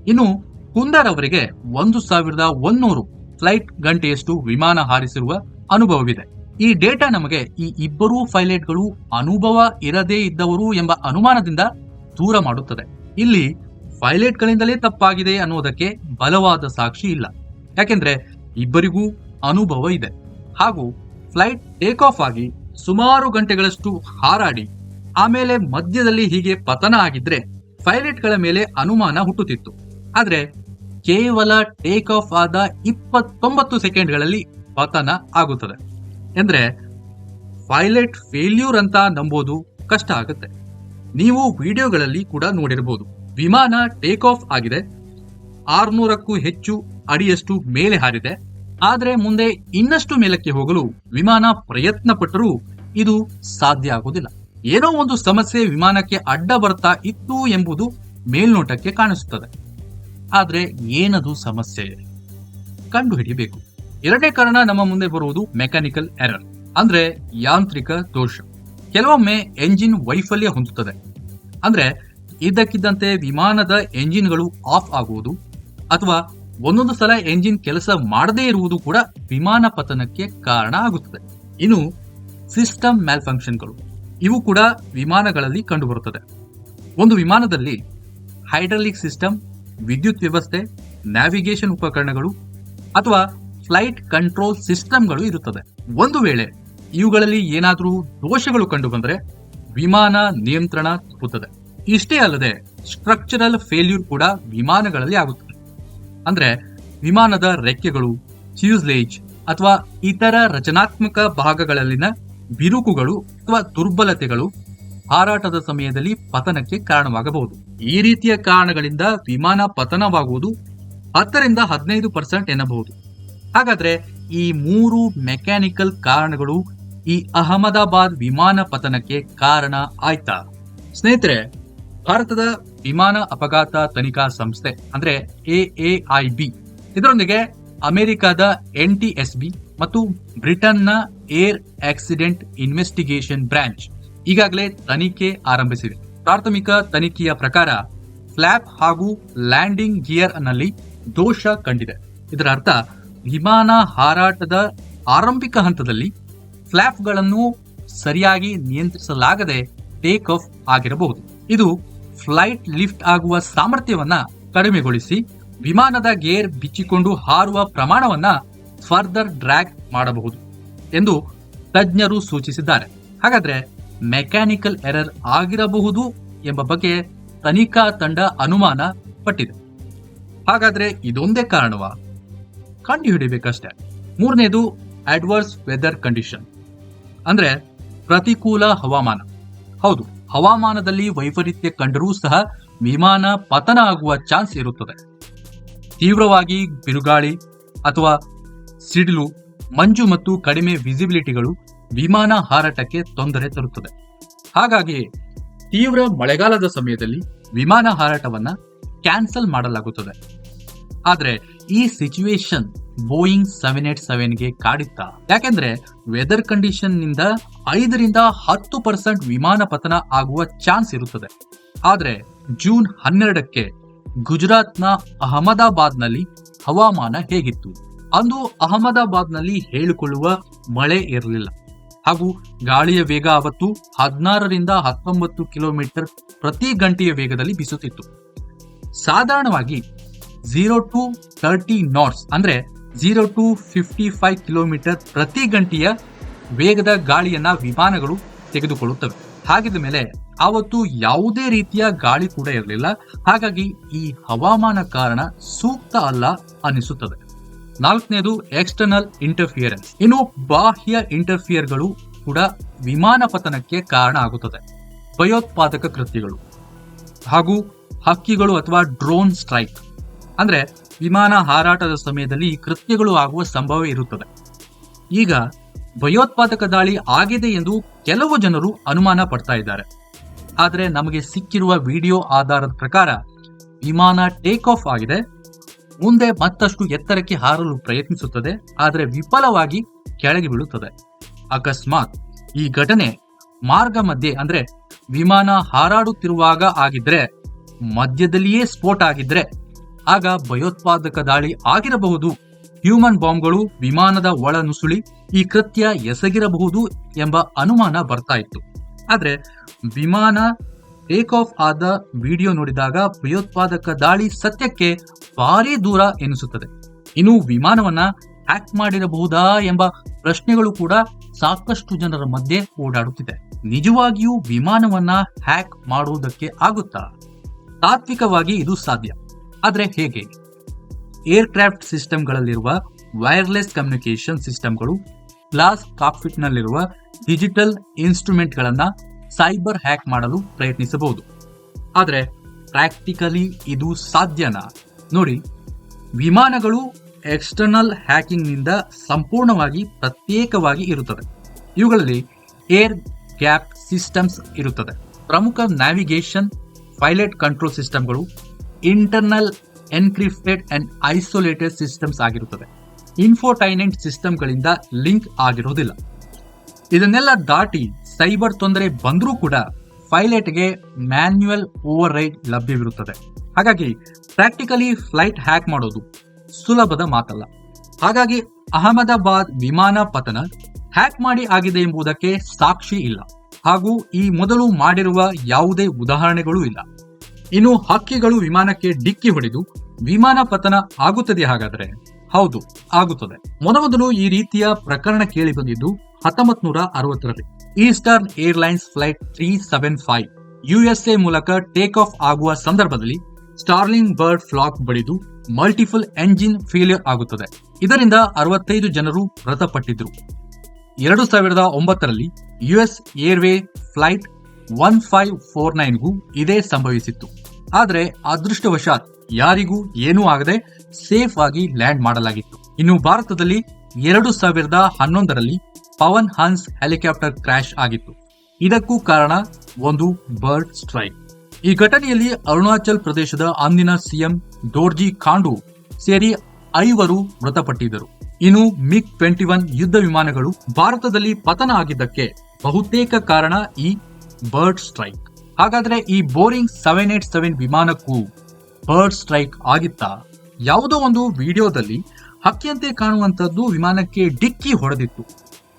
ಇನ್ನು ಕುಂದರ್ ಅವರಿಗೆ ಒಂದು ಸಾವಿರದ ಒಂದೂರು ಫ್ಲೈಟ್ ಗಂಟೆಯಷ್ಟು ವಿಮಾನ ಹಾರಿಸಿರುವ ಅನುಭವವಿದೆ. ಈ ಡೇಟಾ ನಮಗೆ ಈ ಇಬ್ಬರೂ ಪೈಲಟ್ಗಳು ಅನುಭವ ಇರದೇ ಇದ್ದವರು ಎಂಬ ಅನುಮಾನದಿಂದ ದೂರ ಮಾಡುತ್ತದೆ. ಇಲ್ಲಿ ಪೈಲಟ್ಗಳಿಂದಲೇ ತಪ್ಪಾಗಿದೆ ಅನ್ನೋದಕ್ಕೆ ಬಲವಾದ ಸಾಕ್ಷಿ ಇಲ್ಲ. ಯಾಕೆಂದ್ರೆ ಇಬ್ಬರಿಗೂ ಅನುಭವ ಇದೆ. ಹಾಗೂ ಫ್ಲೈಟ್ ಟೇಕ್ ಆಫ್ ಆಗಿ ಸುಮಾರು ಗಂಟೆಗಳಷ್ಟು ಹಾರಾಡಿ, ಆಮೇಲೆ ಮಧ್ಯದಲ್ಲಿ ಹೀಗೆ ಪತನ ಆಗಿದ್ರೆ ಪೈಲಟ್ಗಳ ಮೇಲೆ ಅನುಮಾನ ಹುಟ್ಟುತ್ತಿತ್ತು. ಆದ್ರೆ ಕೇವಲ ಟೇಕ್ ಆಫ್ ಆದ ಇಪ್ಪತ್ತೊಂಬತ್ತು ಸೆಕೆಂಡ್ಗಳಲ್ಲಿ ಪತನ ಆಗುತ್ತದೆ. ಎಂದ್ರೆ ಪೈಲಟ್ ಫೇಲ್ಯೂರ್ ಅಂತ ನಂಬೋದು ಕಷ್ಟ ಆಗುತ್ತೆ. ನೀವು ವಿಡಿಯೋಗಳಲ್ಲಿ ಕೂಡ ನೋಡಿರಬಹುದು ವಿಮಾನ ಟೇಕ್ ಆಫ್ ಆಗಿದೆ, ಆರ್ನೂರಕ್ಕೂ ಹೆಚ್ಚು ಅಡಿಯಷ್ಟು ಮೇಲೆ ಹಾರಿದೆ ಆದ್ರೆ ಮುಂದೆ ಇನ್ನಷ್ಟು ಮೇಲಕ್ಕೆ ಹೋಗಲು ವಿಮಾನ ಪ್ರಯತ್ನ ಪಟ್ಟರೂ ಇದು ಸಾಧ್ಯ ಆಗುವುದಿಲ್ಲ ಏನೋ ಒಂದು ಸಮಸ್ಯೆ ವಿಮಾನಕ್ಕೆ ಅಡ್ಡ ಬರ್ತಾ ಇತ್ತು ಎಂಬುದು ಮೇಲ್ನೋಟಕ್ಕೆ ಕಾಣಿಸುತ್ತದೆ. ಆದರೆ ಏನದು ಸಮಸ್ಯೆ? ಕಂಡು ಹಿಡಿಯಬೇಕು ಎರಡನೇ ಕಾರಣ ನಮ್ಮ ಮುಂದೆ ಬರುವುದು ಮೆಕ್ಯಾನಿಕಲ್ ಎರರ್, ಅಂದ್ರೆ ಯಾಂತ್ರಿಕ ದೋಷ. ಕೆಲವೊಮ್ಮೆ ಎಂಜಿನ್ ವೈಫಲ್ಯ ಹೊಂದುತ್ತದೆ. ಅಂದ್ರೆ ಇದ್ದಕ್ಕಿದ್ದಂತೆ ವಿಮಾನದ ಎಂಜಿನ್ಗಳು ಆಫ್ ಆಗುವುದು ಅಥವಾ ಒಂದೊಂದು ಸಲ ಎಂಜಿನ್ ಕೆಲಸ ಮಾಡದೇ ಇರುವುದು ಕೂಡ ವಿಮಾನ ಪತನಕ್ಕೆ ಕಾರಣ ಆಗುತ್ತದೆ. ಇನ್ನು ಸಿಸ್ಟಮ್ ಮ್ಯಾಲ್ಫಂಕ್ಷನ್ಗಳು, ಇವು ಕೂಡ ವಿಮಾನಗಳಲ್ಲಿ ಕಂಡುಬರುತ್ತದೆ. ಒಂದು ವಿಮಾನದಲ್ಲಿ ಹೈಡ್ರಾಲಿಕ್ ಸಿಸ್ಟಮ್, ವಿದ್ಯುತ್ ವ್ಯವಸ್ಥೆ, ನ್ಯಾವಿಗೇಷನ್ ಉಪಕರಣಗಳು ಅಥವಾ ಫ್ಲೈಟ್ ಕಂಟ್ರೋಲ್ ಸಿಸ್ಟಮ್ಗಳು ಇರುತ್ತದೆ. ಒಂದು ವೇಳೆ ಇವುಗಳಲ್ಲಿ ಏನಾದರೂ ದೋಷಗಳು ಕಂಡುಬಂದರೆ ವಿಮಾನ ನಿಯಂತ್ರಣ ತಪ್ಪುತ್ತದೆ. ಇಷ್ಟೇ ಅಲ್ಲದೆ ಸ್ಟ್ರಕ್ಚರಲ್ ಫೇಲ್ಯೂರ್ ಕೂಡ ವಿಮಾನಗಳಲ್ಲಿ ಆಗುತ್ತದೆ. ಅಂದ್ರೆ ವಿಮಾನದ ರೆಕ್ಕೆಗಳು, ಫ್ಯೂಸ್ಲೇಜ್ ಅಥವಾ ಇತರ ರಚನಾತ್ಮಕ ಭಾಗಗಳಲ್ಲಿನ ಬಿರುಕುಗಳು ಅಥವಾ ದುರ್ಬಲತೆಗಳು ಹಾರಾಟದ ಸಮಯದಲ್ಲಿ ಪತನಕ್ಕೆ ಕಾರಣವಾಗಬಹುದು. ಈ ರೀತಿಯ ಕಾರಣಗಳಿಂದ ವಿಮಾನ ಪತನವಾಗುವುದು ಹತ್ತರಿಂದ ಹದಿನೈದು ಪರ್ಸೆಂಟ್ ಎನ್ನಬಹುದು. ಹಾಗಾದ್ರೆ ಈ ಮೂರು ಮೆಕ್ಯಾನಿಕಲ್ ಕಾರಣಗಳು ಈ ಅಹಮದಾಬಾದ್ ವಿಮಾನ ಪತನಕ್ಕೆ ಕಾರಣ ಆಯ್ತಾ? ಸ್ನೇಹಿತರೆ, ಭಾರತದ ವಿಮಾನ ಅಪಘಾತ ತನಿಖಾ ಸಂಸ್ಥೆ, ಅಂದ್ರೆ ಬಿ. ಇದರೊಂದಿಗೆ ಅಮೆರಿಕದ ಬಿ ಮತ್ತು ಬ್ರಿಟನ್ನ ಏರ್ ಆಕ್ಸಿಡೆಂಟ್ ಇನ್ವೆಸ್ಟಿಗೇಷನ್ ಬ್ರಾಂಚ್ ಈಗಾಗಲೇ ತನಿಖೆ ಆರಂಭಿಸಿದೆ. ಪ್ರಾಥಮಿಕ ತನಿಖೆಯ ಪ್ರಕಾರ ಫ್ಲಾಪ್ ಹಾಗೂ ಲ್ಯಾಂಡಿಂಗ್ ಗಿಯರ್ನಲ್ಲಿ ದೋಷ ಕಂಡಿದೆ. ಇದರ ಅರ್ಥ ವಿಮಾನ ಹಾರಾಟದ ಆರಂಭಿಕ ಹಂತದಲ್ಲಿ ಫ್ಲಾಪ್ಗಳನ್ನು ಸರಿಯಾಗಿ ನಿಯಂತ್ರಿಸಲಾಗದೆ ಟೇಕ್ ಆಫ್ ಆಗಿರಬಹುದು. ಇದು ಫ್ಲೈಟ್ ಲಿಫ್ಟ್ ಆಗುವ ಸಾಮರ್ಥ್ಯವನ್ನ ಕಡಿಮೆಗೊಳಿಸಿ ವಿಮಾನದ ಗೇರ್ ಬಿಚ್ಚಿಕೊಂಡು ಹಾರುವ ಪ್ರಮಾಣವನ್ನ ಫರ್ದರ್ ಡ್ರ್ಯಾಗ್ ಮಾಡಬಹುದು ಎಂದು ತಜ್ಞರು ಸೂಚಿಸಿದ್ದಾರೆ. ಹಾಗಾದ್ರೆ ಮೆಕ್ಯಾನಿಕಲ್ ಎರರ್ ಆಗಿರಬಹುದು ಎಂಬ ಬಗ್ಗೆ ತನಿಖಾ ತಂಡ ಅನುಮಾನ ಪಟ್ಟಿದೆ. ಹಾಗಾದ್ರೆ ಇದೊಂದೇ ಕಾರಣವ? ಕಂಡುಹಿಡಿಬೇಕಷ್ಟೆ. ಮೂರನೇದು ಅಡ್ವರ್ಸ್ ವೆದರ್ ಕಂಡೀಷನ್ ಅಂದ್ರೆ ಪ್ರತಿಕೂಲ ಹವಾಮಾನ. ಹೌದು ಹವಾಮಾನದಲ್ಲಿ ವೈಪರೀತ್ಯ ಕಂಡರೂ ಸಹ ವಿಮಾನ ಪತನ ಆಗುವ ಚಾನ್ಸ್ ಇರುತ್ತದೆ. ತೀವ್ರವಾಗಿ ಬಿರುಗಾಳಿ ಅಥವಾ ಸಿಡಿಲು, ಮಂಜು ಮತ್ತು ಕಡಿಮೆ ವಿಸಿಬಿಲಿಟಿಗಳು ವಿಮಾನ ಹಾರಾಟಕ್ಕೆ ತೊಂದರೆ ತರುತ್ತದೆ. ಹಾಗಾಗಿ ತೀವ್ರ ಮಳೆಗಾಲದ ಸಮಯದಲ್ಲಿ ವಿಮಾನ ಹಾರಾಟವನ್ನು ಕ್ಯಾನ್ಸಲ್ ಮಾಡಲಾಗುತ್ತದೆ. ಆದರೆ ಈ ಸಿಚುವೇಶನ್ ಬೋಯಿಂಗ್ ಸೆವೆನ್ ಏಟ್ ಸೆವೆನ್ಗೆ ಕಾಡಿತ್ತ. ಯಾಕೆಂದ್ರೆ ವೆದರ್ ಕಂಡೀಷನ್ನಿಂದ ಐದರಿಂದ ಹತ್ತು ಪರ್ಸೆಂಟ್ ವಿಮಾನ ಪತನ ಆಗುವ ಚಾನ್ಸ್ ಇರುತ್ತದೆ. ಆದ್ರೆ ಜೂನ್ ಹನ್ನೆರಡಕ್ಕೆ ಗುಜರಾತ್ನ ಅಹಮದಾಬಾದ್ನಲ್ಲಿ ಹವಾಮಾನ ಹೇಗಿತ್ತು? ಅಂದು ಅಹಮದಾಬಾದ್ನಲ್ಲಿ ಹೇಳಿಕೊಳ್ಳುವ ಮಳೆ ಇರಲಿಲ್ಲ. ಹಾಗೂ ಗಾಳಿಯ ವೇಗ ಅವತ್ತು ಹದಿನಾರರಿಂದ ಹತ್ತೊಂಬತ್ತು ಕಿಲೋಮೀಟರ್ ಪ್ರತಿ ಗಂಟೆಯ ವೇಗದಲ್ಲಿ ಬೀಸುತ್ತಿತ್ತು. ಸಾಧಾರಣವಾಗಿ ಝೀರೋ ಟು ತರ್ಟಿ ನಾಟ್ಸ್ ಅಂದ್ರೆ zero to fifty five kilometre ಪ್ರತಿ ಗಂಟೆಯ ವೇಗದ ಗಾಳಿಯನ್ನ ವಿಮಾನಗಳು ತೆಗೆದುಕೊಳ್ಳುತ್ತವೆ. ಹಾಗಿದ ಮೇಲೆ ಆವತ್ತು ಯಾವುದೇ ರೀತಿಯ ಗಾಳಿ ಕೂಡ ಇರಲಿಲ್ಲ. ಹಾಗಾಗಿ ಈ ಹವಾಮಾನ ಕಾರಣ ಸೂಕ್ತ ಅಲ್ಲ ಅನಿಸುತ್ತದೆ ನಾಲ್ಕನೇದು ಎಕ್ಸ್ಟರ್ನಲ್ ಇಂಟರ್ಫಿಯರೆನ್ಸ್ ಇನ್ನು ಬಾಹ್ಯ ಇಂಟರ್ಫಿಯರ್ಗಳು ಕೂಡ ವಿಮಾನ ಪತನಕ್ಕೆ ಕಾರಣ ಆಗುತ್ತದೆ. ಭಯೋತ್ಪಾದಕ ಕೃತ್ಯಗಳು ಹಾಗೂ ಹಕ್ಕಿಗಳು ಅಥವಾ ಡ್ರೋನ್ ಸ್ಟ್ರೈಕ್ ಅಂದ್ರೆ ವಿಮಾನ ಹಾರಾಟದ ಸಮಯದಲ್ಲಿ ಕೃತ್ಯಗಳು ಆಗುವ ಸಂಭವ ಇರುತ್ತದೆ. ಈಗ ಭಯೋತ್ಪಾದಕ ದಾಳಿ ಆಗಿದೆ ಎಂದು ಕೆಲವು ಜನರು ಅನುಮಾನ ಪಡ್ತಾ ಇದ್ದಾರೆ. ಆದರೆ ನಮಗೆ ಸಿಕ್ಕಿರುವ ವಿಡಿಯೋ ಆಧಾರದ ಪ್ರಕಾರ ವಿಮಾನ ಟೇಕ್ ಆಫ್ ಆಗಿದೆ. ಮುಂದೆ ಮತ್ತಷ್ಟು ಎತ್ತರಕ್ಕೆ ಹಾರಲು ಪ್ರಯತ್ನಿಸುತ್ತದೆ. ಆದರೆ ವಿಫಲವಾಗಿ ಕೆಳಗೆ ಬೀಳುತ್ತದೆ. ಅಕಸ್ಮಾತ್ ಈ ಘಟನೆ ಮಾರ್ಗ ಮಧ್ಯೆ ಅಂದ್ರೆ ವಿಮಾನ ಹಾರಾಡುತ್ತಿರುವಾಗ ಆಗಿದ್ರೆ ಮಧ್ಯದಲ್ಲಿಯೇ ಸ್ಫೋಟ ಆಗಿದ್ರೆ ಆಗ ಭಯೋತ್ಪಾದಕ ದಾಳಿ ಆಗಿರಬಹುದು. ಹ್ಯೂಮನ್ ಬಾಂಬ್ಗಳು ವಿಮಾನದ ಒಳ ನುಸುಳಿ ಈ ಕೃತ್ಯ ಎಸಗಿರಬಹುದು ಎಂಬ ಅನುಮಾನ ಬರ್ತಾ ಇತ್ತು. ಆದ್ರೆ ವಿಮಾನ ಟೇಕ್ ಆಫ್ ಆದ ವಿಡಿಯೋ ನೋಡಿದಾಗ ಭಯೋತ್ಪಾದಕ ದಾಳಿ ಸತ್ಯಕ್ಕೆ ಭಾರಿ ದೂರ ಎನಿಸುತ್ತದೆ. ಇನ್ನು ವಿಮಾನವನ್ನ ಹ್ಯಾಕ್ ಮಾಡಿರಬಹುದಾ ಎಂಬ ಪ್ರಶ್ನೆಗಳು ಕೂಡ ಸಾಕಷ್ಟು ಜನರ ಮಧ್ಯೆ ಓಡಾಡುತ್ತಿದೆ. ನಿಜವಾಗಿಯೂ ವಿಮಾನವನ್ನ ಹ್ಯಾಕ್ ಮಾಡುವುದಕ್ಕೆ ಆಗುತ್ತಾ? ತಾತ್ವಿಕವಾಗಿ ಇದು ಸಾಧ್ಯ. ಆದ್ರೆ ಹೇಗೆ? ಏರ್ಕ್ರಾಫ್ಟ್ ಸಿಸ್ಟಮ್ಗಳಲ್ಲಿರುವ ವೈರ್ಲೆಸ್ ಕಮ್ಯುನಿಕೇಷನ್ ಸಿಸ್ಟಮ್ಗಳು, ಗ್ಲಾಸ್ ಕಾಕ್ಪಿಟ್ನಲ್ಲಿರುವ ಡಿಜಿಟಲ್ ಇನ್ಸ್ಟ್ರೂಮೆಂಟ್ಗಳನ್ನು ಸೈಬರ್ ಹ್ಯಾಕ್ ಮಾಡಲು ಪ್ರಯತ್ನಿಸಬಹುದು. ಆದರೆ ಪ್ರಾಕ್ಟಿಕಲಿ ಇದು ಸಾಧ್ಯನಾ? ನೋಡಿ, ವಿಮಾನಗಳು ಎಕ್ಸ್ಟರ್ನಲ್ ಹ್ಯಾಕಿಂಗ್ನಿಂದ ಸಂಪೂರ್ಣವಾಗಿ ಪ್ರತ್ಯೇಕವಾಗಿ ಇರುತ್ತದೆ ಇವುಗಳಲ್ಲಿ ಏರ್ ಗ್ಯಾಪ್ ಸಿಸ್ಟಮ್ಸ್ ಇರುತ್ತದೆ ಪ್ರಮುಖ ನ್ಯಾವಿಗೇಷನ್, ಪೈಲಟ್ ಕಂಟ್ರೋಲ್ ಸಿಸ್ಟಮ್ಗಳು internal encrypted and isolated systems ಆಗಿರುತ್ತದೆ. ಇನ್ಫೋಟೈನೆಂಟ್ ಸಿಸ್ಟಮ್ಗಳಿಂದ ಲಿಂಕ್ ಆಗಿರುವುದಿಲ್ಲ ಇದನ್ನೆಲ್ಲ ದಾಟಿ ಸೈಬರ್ ತೊಂದರೆ ಬಂದರೂ ಕೂಡ ಪೈಲಟ್ಗೆ ಮ್ಯಾನ್ಯುಯಲ್ ಓವರ್ ರೈಡ್ ಲಭ್ಯವಿರುತ್ತದೆ. ಹಾಗಾಗಿ ಪ್ರಾಕ್ಟಿಕಲಿ ಫ್ಲೈಟ್ ಹ್ಯಾಕ್ ಮಾಡೋದು ಸುಲಭದ ಮಾತಲ್ಲ. ಹಾಗಾಗಿ ಅಹಮದಾಬಾದ್ ವಿಮಾನ ಪತನ ಹ್ಯಾಕ್ ಮಾಡಿ ಆಗಿದೆ ಎಂಬುದಕ್ಕೆ ಸಾಕ್ಷಿ ಇಲ್ಲ. ಹಾಗೂ ಈ ಮೊದಲು ಮಾಡಿರುವ ಯಾವುದೇ ಉದಾಹರಣೆಗಳೂ ಇಲ್ಲ. ಇನ್ನು ಹಕ್ಕಿಗಳು ವಿಮಾನಕ್ಕೆ ಡಿಕ್ಕಿ ಹೊಡೆದು ವಿಮಾನ ಪತನ ಆಗುತ್ತದೆ ಹಾಗಾದರೆ? ಹೌದು, ಆಗುತ್ತದೆ. ಮೊದಮೊದಲು ಈ ರೀತಿಯ ಪ್ರಕರಣ ಕೇಳಿ ಬಂದಿದ್ದು ಹತ್ತೊಂಬತ್ ನೂರ ಅರವತ್ತರಲ್ಲಿ. Eastern Airlines flight three seven five USA ಮೂಲಕ ಟೇಕ್ ಆಫ್ ಆಗುವ ಸಂದರ್ಭದಲ್ಲಿ ಸ್ಟಾರ್ಲಿಂಗ್ ಬರ್ಡ್ ಫ್ಲಾಕ್ ಬಡಿದು ಮಲ್ಟಿಪಲ್ ಎಂಜಿನ್ ಫೇಲ್ಯೂರ್ ಆಗುತ್ತದೆ. ಇದರಿಂದ ಅರವತ್ತೈದು ಜನರು ಮೃತಪಟ್ಟಿದ್ರು. ಎರಡು ಸಾವಿರದ ಒಂಬತ್ತರಲ್ಲಿ US airway flight one five four ನೈನ್ಗೂ ಇದೇ ಸಂಭವಿಸಿತ್ತು. ಆದರೆ ಅದೃಷ್ಟವಶಾತ್ ಯಾರಿಗೂ ಏನೂ ಆಗದೆ ಸೇಫ್ ಆಗಿ ಲ್ಯಾಂಡ್ ಮಾಡಲಾಗಿತ್ತು. ಇನ್ನು ಭಾರತದಲ್ಲಿ ಎರಡು ಸಾವಿರದ ಹನ್ನೊಂದರಲ್ಲಿ ಪವನ್ ಹನ್ಸ್ ಹೆಲಿಕಾಪ್ಟರ್ ಕ್ರಾಶ್ ಆಗಿತ್ತು. ಇದಕ್ಕೂ ಕಾರಣ ಒಂದು ಬರ್ಡ್ ಸ್ಟ್ರೈಕ್ ಈ ಘಟನೆಯಲ್ಲಿ ಅರುಣಾಚಲ್ ಪ್ರದೇಶದ ಅಂದಿನ ಸಿಎಂ ಡೋರ್ಜಿ ಖಾಂಡು ಸೇರಿ ಐವರು ಮೃತಪಟ್ಟಿದ್ದರು. ಇನ್ನು ಮಿಗ್ ಟ್ವೆಂಟಿ ಒನ್ ಯುದ್ಧ ವಿಮಾನಗಳು ಭಾರತದಲ್ಲಿ ಪತನ ಆಗಿದ್ದಕ್ಕೆ ಬಹುತೇಕ ಕಾರಣ ಈ ಬರ್ಡ್ ಸ್ಟ್ರೈಕ್ ಹಾಗಾದ್ರೆ ಈ ಬೋರಿಂಗ್ ಸೆವೆನ್ ಏಟ್ ಸೆವೆನ್ ವಿಮಾನಕ್ಕೂ ಬರ್ಡ್ ಸ್ಟ್ರೈಕ್ ಆಗಿತ್ತಾ? ಯಾವುದೋ ಒಂದು ವಿಡಿಯೋದಲ್ಲಿ ಹಕ್ಕಿಯಂತೆ ಕಾಣುವಂತದ್ದು ವಿಮಾನಕ್ಕೆ ಡಿಕ್ಕಿ ಹೊಡೆದಿತ್ತು.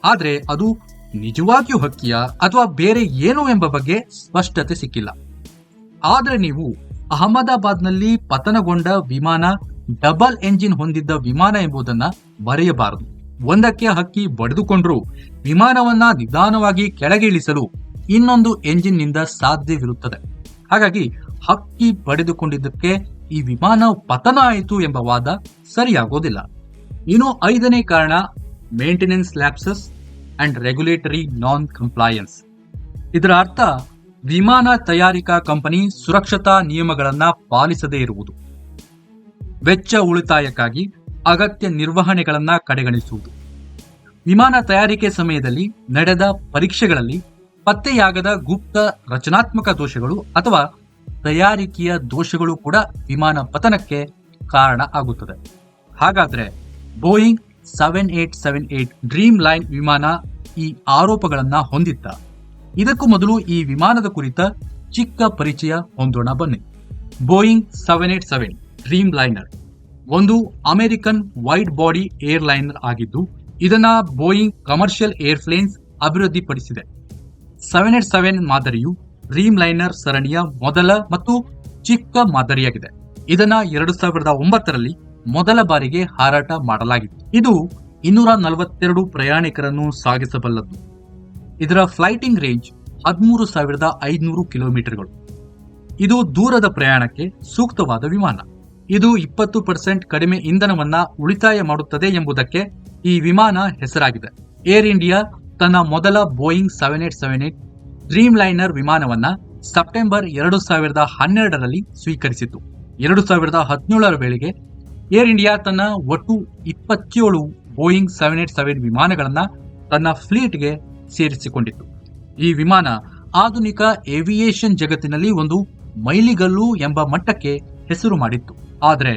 ಆದ್ರೆ ಅದು ನಿಜವಾಗಿಯೂ ಹಕ್ಕಿಯ ಅಥವಾ ಬೇರೆ ಏನು ಎಂಬ ಬಗ್ಗೆ ಸ್ಪಷ್ಟತೆ ಸಿಕ್ಕಿಲ್ಲ. ಆದ್ರೆ ನೀವು ಅಹಮದಾಬಾದ್ನಲ್ಲಿ ಪತನಗೊಂಡ ವಿಮಾನ, ಡಬಲ್ ಎಂಜಿನ್ ಹೊಂದಿದ್ದ ವಿಮಾನ ಎಂಬುದನ್ನ ಬರೆಯಬಾರದು ಒಂದಕ್ಕೆ ಹಕ್ಕಿ ಬಡಿದುಕೊಂಡ್ರೂ, ವಿಮಾನವನ್ನ ನಿಧಾನವಾಗಿ ಕೆಳಗೆ ಇಳಿಸಲು ಇನ್ನೊಂದು ಎಂಜಿನ್ನಿಂದ ಸಾಧ್ಯವಿರುತ್ತದೆ. ಹಾಗಾಗಿ ಹಕ್ಕಿ ಪಡೆದುಕೊಂಡಿದ್ದಕ್ಕೆ ಈ ವಿಮಾನ ಪತನ ಆಯಿತು ಎಂಬ ವಾದ ಸರಿಯಾಗೋದಿಲ್ಲ. ಇನ್ನು ಐದನೇ ಕಾರಣ maintenance lapses and regulatory non compliance ಇದರ ಅರ್ಥ ವಿಮಾನ ತಯಾರಿಕಾ ಕಂಪನಿ ಸುರಕ್ಷತಾ ನಿಯಮಗಳನ್ನ ಪಾಲಿಸದೇ ಇರುವುದು. ವೆಚ್ಚ ಉಳಿತಾಯಕ್ಕಾಗಿ ಅಗತ್ಯ ನಿರ್ವಹಣೆಗಳನ್ನ ಕಡೆಗಣಿಸುವುದು. ವಿಮಾನ ತಯಾರಿಕೆ ಸಮಯದಲ್ಲಿ ನಡೆದ ಪರೀಕ್ಷೆಗಳಲ್ಲಿ ಪತ್ತೆಯಾಗದ ಗುಪ್ತ ರಚನಾತ್ಮಕ ದೋಷಗಳು ಅಥವಾ ತಯಾರಿಕೆಯ ದೋಷಗಳು ಕೂಡ ವಿಮಾನ ಪತನಕ್ಕೆ ಕಾರಣ ಆಗುತ್ತದೆ. ಹಾಗಾದ್ರೆ Boeing seven eight seven eight dream line ವಿಮಾನ ಈ ಆರೋಪಗಳನ್ನ ಹೊಂದಿತ್ತ. ಇದಕ್ಕೂ ಮೊದಲು ಈ ವಿಮಾನದ ಕುರಿತ ಚಿಕ್ಕ ಪರಿಚಯ ಹೊಂದೋಣ ಬನ್ನಿ. Boeing seven eight seven Dreamliner. ಒಂದು ಅಮೆರಿಕನ್ ವೈಡ್ ಬಾಡಿ ಏರ್ಲೈನರ್ ಆಗಿದ್ದು, ಇದನ್ನ ಬೋಯಿಂಗ್ ಕಮರ್ಷಿಯಲ್ ಏರ್ಪ್ಲೇನ್ಸ್ ಅಭಿವೃದ್ಧಿಪಡಿಸಿದೆ. ಸೆವೆನ್ ಏಟ್ ಸೆವೆನ್ ಮಾದರಿಯು ಡ್ರೀಮ್ ಲೈನರ್ ಸರಣಿಯ ಮೊದಲ ಮತ್ತು ಚಿಕ್ಕ ಮಾದರಿಯಾಗಿದೆ. ಇದನ್ನ ಎರಡು ಸಾವಿರದ ಒಂಬತ್ತರಲ್ಲಿ ಮೊದಲ ಬಾರಿಗೆ ಹಾರಾಟ ಮಾಡಲಾಗಿತ್ತು. ಇದು ಇನ್ನೂರ ನಲವತ್ತೆರಡು ಪ್ರಯಾಣಿಕರನ್ನು ಸಾಗಿಸಬಲ್ಲದ್ದು. ಇದರ ಫ್ಲೈಟಿಂಗ್ ರೇಂಜ್ ಹದಿಮೂರು ಸಾವಿರದ ಐದುನೂರು ಕಿಲೋಮೀಟರ್ಗಳು. ಇದು ದೂರದ ಪ್ರಯಾಣಕ್ಕೆ ಸೂಕ್ತವಾದ ವಿಮಾನ. ಇದು ಇಪ್ಪತ್ತು ಪರ್ಸೆಂಟ್ ಕಡಿಮೆ ಇಂಧನವನ್ನ ಉಳಿತಾಯ ಮಾಡುತ್ತದೆ ಎಂಬುದಕ್ಕೆ ಈ ವಿಮಾನ ಹೆಸರಾಗಿದೆ. ಏರ್ ಇಂಡಿಯಾ ತನ್ನ ಮೊದಲ Boeing seven eight seven eight Dreamliner ವಿಮಾನವನ್ನ September ಎರಡು ಸಾವಿರದ ಹನ್ನೆರಡರಲ್ಲಿ ಸ್ವೀಕರಿಸಿತು. ಎರಡು ಸಾವಿರದ ಹದಿನೇಳರ ವೇಳೆಗೆ ಏರ್ ಇಂಡಿಯಾ ತನ್ನ ಒಟ್ಟು ಇಪ್ಪತ್ತೇಳು ಬೋಯಿಂಗ್ ಸೆವೆನ್ ಏಟ್ ಸೆವೆನ್ ವಿಮಾನಗಳನ್ನು ತನ್ನ ಫ್ಲೀಟ್ಗೆ ಸೇರಿಸಿಕೊಂಡಿತ್ತು. ಈ ವಿಮಾನ ಆಧುನಿಕ ಏವಿಯೇಷನ್ ಜಗತ್ತಿನಲ್ಲಿ ಒಂದು ಮೈಲಿಗಲ್ಲು ಎಂಬ ಮಟ್ಟಕ್ಕೆ ಹೆಸರು ಮಾಡಿತ್ತು. ಆದರೆ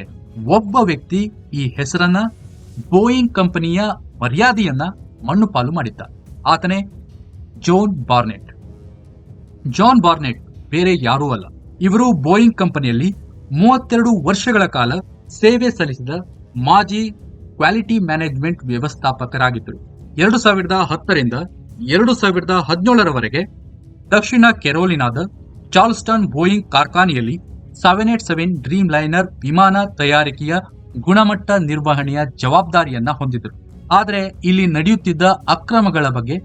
ಒಬ್ಬ ವ್ಯಕ್ತಿ ಈ ಹೆಸರನ್ನ ಬೋಯಿಂಗ್ ಕಂಪನಿಯ ಮರ್ಯಾದೆಯನ್ನ ಮಣ್ಣುಪಾಲು ಮಾಡಿದ್ದ. ಆತನೇ ಜೋನ್ ಬಾರ್ನೆಟ್. ಜಾನ್ ಬಾರ್ನೆಟ್ ಬೇರೆ ಯಾರೂ ಅಲ್ಲ. ಇವರು ಬೋಯಿಂಗ್ ಕಂಪನಿಯಲ್ಲಿ ಮೂವತ್ತೆರಡು ವರ್ಷಗಳ ಕಾಲ ಸೇವೆ ಸಲ್ಲಿಸಿದ ಮಾಜಿ ಕ್ವಾಲಿಟಿ ಮ್ಯಾನೇಜ್ಮೆಂಟ್ ವ್ಯವಸ್ಥಾಪಕರಾಗಿದ್ದರು. ಎರಡು ಸಾವಿರದ ಹತ್ತರಿಂದ ಎರಡು ಸಾವಿರದ ಹದಿನೇಳರವರೆಗೆ ದಕ್ಷಿಣ ಕೆರೋಲಿನಾದ ಚಾರ್ಲ್ಸ್ಟನ್ ಬೋಯಿಂಗ್ ಕಾರ್ಖಾನೆಯಲ್ಲಿ seven eight seven Dreamliner ವಿಮಾನ ತಯಾರಿಕೆಯ ಗುಣಮಟ್ಟ ನಿರ್ವಹಣೆಯ ಜವಾಬ್ದಾರಿಯನ್ನ ಹೊಂದಿದ್ದರು. ಆದರೆ ಇಲ್ಲಿ ನಡೆಯುತ್ತಿದ್ದ ಅಕ್ರಮಗಳ ಬಗ್ಗೆ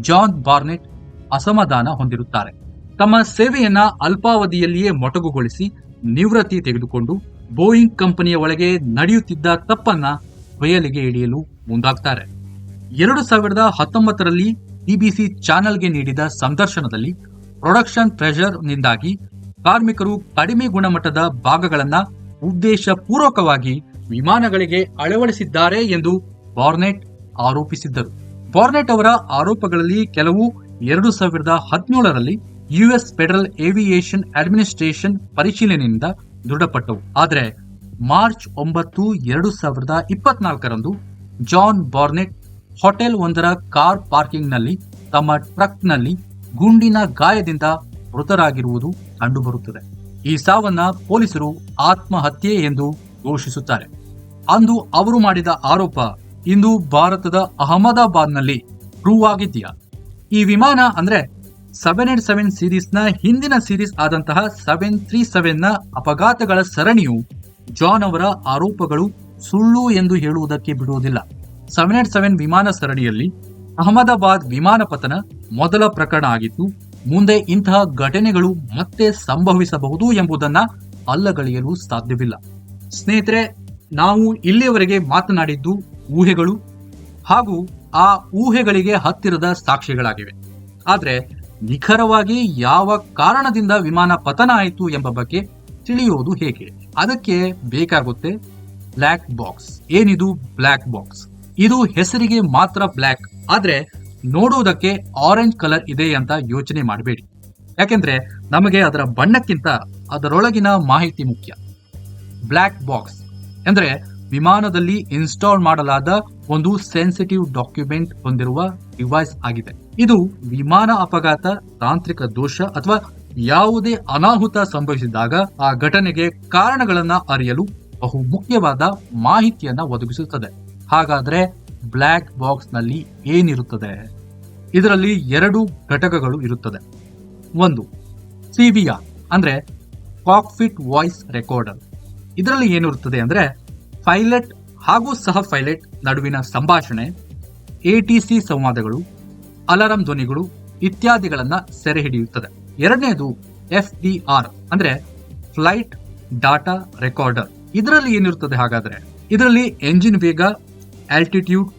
ಜಾನ್ ಬಾರ್ನೆಟ್ ಅಸಮಾಧಾನ ಹೊಂದಿರುತ್ತಾರೆ. ತಮ್ಮ ಸೇವೆಯನ್ನ ಅಲ್ಪಾವಧಿಯಲ್ಲಿಯೇ ಮೊಟಕುಗೊಳಿಸಿ ನಿವೃತ್ತಿ ತೆಗೆದುಕೊಂಡು ಬೋಯಿಂಗ್ ಕಂಪನಿಯ ಒಳಗೆ ನಡೆಯುತ್ತಿದ್ದ ತಪ್ಪನ್ನ ಬಯಲಿಗೆ ಇಳಿಯಲು ಮುಂದಾಗ್ತಾರೆ. ಎರಡು ಸಾವಿರದ ಹತ್ತೊಂಬತ್ತರಲ್ಲಿ ಬಿಬಿಸಿ ಚಾನೆಲ್ಗೆ ನೀಡಿದ ಸಂದರ್ಶನದಲ್ಲಿ ಪ್ರೊಡಕ್ಷನ್ ಪ್ರೆಷರ್ ನಿಂದಾಗಿ ಕಾರ್ಮಿಕರು ಕಡಿಮೆ ಗುಣಮಟ್ಟದ ಭಾಗಗಳನ್ನ ಉದ್ದೇಶಪೂರ್ವಕವಾಗಿ ವಿಮಾನಗಳಿಗೆ ಅಳವಡಿಸಿದ್ದಾರೆ ಎಂದು ಬಾರ್ನೆಟ್ ಆರೋಪಿಸಿದ್ದರು. ಬಾರ್ನೆಟ್ ಅವರ ಆರೋಪಗಳಲ್ಲಿ ಕೆಲವು ಎರಡು ಸಾವಿರದ ಹದಿನೇಳರಲ್ಲಿ ಯುಎಸ್ ಫೆಡರಲ್ ಏವಿಯೇಷನ್ ಅಡ್ಮಿನಿಸ್ಟ್ರೇಷನ್ ಪರಿಶೀಲನೆಯಿಂದ ದೃಢಪಟ್ಟವು. ಆದರೆ ಮಾರ್ಚ್ ಒಂಬತ್ತು ಎರಡು ಸಾವಿರದ ಇಪ್ಪತ್ನಾಲ್ಕರಂದು ಜಾನ್ ಬಾರ್ನೆಟ್ ಹೋಟೆಲ್ ಒಂದರ ಕಾರ್ ಪಾರ್ಕಿಂಗ್ನಲ್ಲಿ ತಮ್ಮ ಟ್ರಕ್ನಲ್ಲಿ ಗುಂಡಿನ ಗಾಯದಿಂದ ಮೃತರಾಗಿರುವುದು ಕಂಡುಬರುತ್ತದೆ. ಈ ಸಾವನ್ನ ಪೊಲೀಸರು ಆತ್ಮಹತ್ಯೆ ಎಂದು ಘೋಷಿಸುತ್ತಾರೆ. ಅಂದು ಅವರು ಮಾಡಿದ ಆರೋಪ ಇಂದು ಭಾರತದ ಅಹಮದಾಬಾದ್ನಲ್ಲಿ ಪ್ರೂವ್ ಆಗಿದೆಯಾ ಈ ವಿಮಾನ ಅಂದ್ರೆ ಸೆವೆನ್ ಏಟ್ ಸೆವೆನ್ ಸೀರೀಸ್ನ ಹಿಂದಿನ ಸೀರೀಸ್ ಆದಂತಹ ಸೆವೆನ್ ತ್ರೀ ಸೆವೆನ್ನ ಅಪಘಾತಗಳ ಸರಣಿಯು ಜಾನ್ ಅವರ ಆರೋಪಗಳು ಸುಳ್ಳು ಎಂದು ಹೇಳುವುದಕ್ಕೆ ಬಿಡುವುದಿಲ್ಲ. ಸೆವೆನ್ ಏಟ್ ಸೆವೆನ್ ವಿಮಾನ ಸರಣಿಯಲ್ಲಿ ಅಹಮದಾಬಾದ್ ವಿಮಾನ ಪತನ ಮೊದಲ ಪ್ರಕರಣ ಆಗಿದ್ದು, ಮುಂದೆ ಇಂತಹ ಘಟನೆಗಳು ಮತ್ತೆ ಸಂಭವಿಸಬಹುದು ಎಂಬುದನ್ನ ಅಲ್ಲಗಳೆಯಲು ಸಾಧ್ಯವಿಲ್ಲ. ಸ್ನೇಹಿತರೆ, ನಾವು ಇಲ್ಲಿಯವರೆಗೆ ಮಾತನಾಡಿದ್ದು ಊಹೆಗಳು ಹಾಗೂ ಆ ಊಹೆಗಳಿಗೆ ಹತ್ತಿರದ ಸಾಕ್ಷಿಗಳಾಗಿವೆ. ಆದರೆ ನಿಖರವಾಗಿ ಯಾವ ಕಾರಣದಿಂದ ವಿಮಾನ ಪತನ ಆಯಿತು ಎಂಬ ಬಗ್ಗೆ ತಿಳಿಯೋದು ಹೇಗೆ? ಅದಕ್ಕೆ ಬೇಕಾಗುತ್ತೆ ಬ್ಲ್ಯಾಕ್ ಬಾಕ್ಸ್. ಏನಿದು ಬ್ಲ್ಯಾಕ್ ಬಾಕ್ಸ್? ಇದು ಹೆಸರಿಗೆ ಮಾತ್ರ ಬ್ಲ್ಯಾಕ್ ಆದರೆ ನೋಡುವುದಕ್ಕೆ ಆರೆಂಜ್ ಕಲರ್ ಇದೆ ಅಂತ ಯೋಚನೆ ಮಾಡಬೇಡಿ. ಯಾಕೆಂದ್ರೆ ನಮಗೆ ಅದರ ಬಣ್ಣಕ್ಕಿಂತ ಅದರೊಳಗಿನ ಮಾಹಿತಿ ಮುಖ್ಯ. Black box. ಅಂದ್ರೆ ವಿಮಾನದಲ್ಲಿ ಇನ್ಸ್ಟಾಲ್ ಮಾಡಲಾದ ಒಂದು ಸೆನ್ಸಿಟಿವ್ ಡಾಕ್ಯುಮೆಂಟ್ ಹೊಂದಿರುವ ಡಿವೈಸ್ ಆಗಿದೆ. ಇದು ವಿಮಾನ ಅಪಘಾತ, ತಾಂತ್ರಿಕ ದೋಷ ಅಥವಾ ಯಾವುದೇ ಅನಾಹುತ ಸಂಭವಿಸಿದಾಗ ಆ ಘಟನೆಗೆ ಕಾರಣಗಳನ್ನ ಅರಿಯಲು ಬಹು ಮುಖ್ಯವಾದ ಮಾಹಿತಿಯನ್ನ ಒದಗಿಸುತ್ತದೆ. ಹಾಗಾದ್ರೆ ಬ್ಲ್ಯಾಕ್ ಬಾಕ್ಸ್ನಲ್ಲಿ ಏನಿರುತ್ತದೆ? ಇದರಲ್ಲಿ ಎರಡು ಘಟಕಗಳು ಇರುತ್ತದೆ. ಒಂದು ಸಿವಿಆರ್ ಅಂದ್ರೆ ಕಾಕ್ಫಿಟ್ ವಾಯ್ಸ್ ರೆಕಾರ್ಡರ್. ಇದರಲ್ಲಿ ಏನಿರುತ್ತದೆ ಅಂದ್ರೆ ಪೈಲಟ್ ಹಾಗೂ ಸಹ ಪೈಲಟ್ ನಡುವಿನ ಸಂಭಾಷಣೆ, ಎಟಿಸಿ ಸಂವಾದಗಳು, ಅಲಾರಂ ಧ್ವನಿಗಳು ಇತ್ಯಾದಿಗಳನ್ನ ಸೆರೆ ಹಿಡಿಯುತ್ತದೆ. ಎರಡನೇದು ಎಫ್ ಡಿ ಆರ್ ಅಂದ್ರೆ ಫ್ಲೈಟ್ ಡಾಟಾ ರೆಕಾರ್ಡರ್. ಇದರಲ್ಲಿ ಏನಿರುತ್ತದೆ ಹಾಗಾದ್ರೆ? ಇದರಲ್ಲಿ ಎಂಜಿನ್ ವೇಗ, ಆಲ್ಟಿಟ್ಯೂಡ್,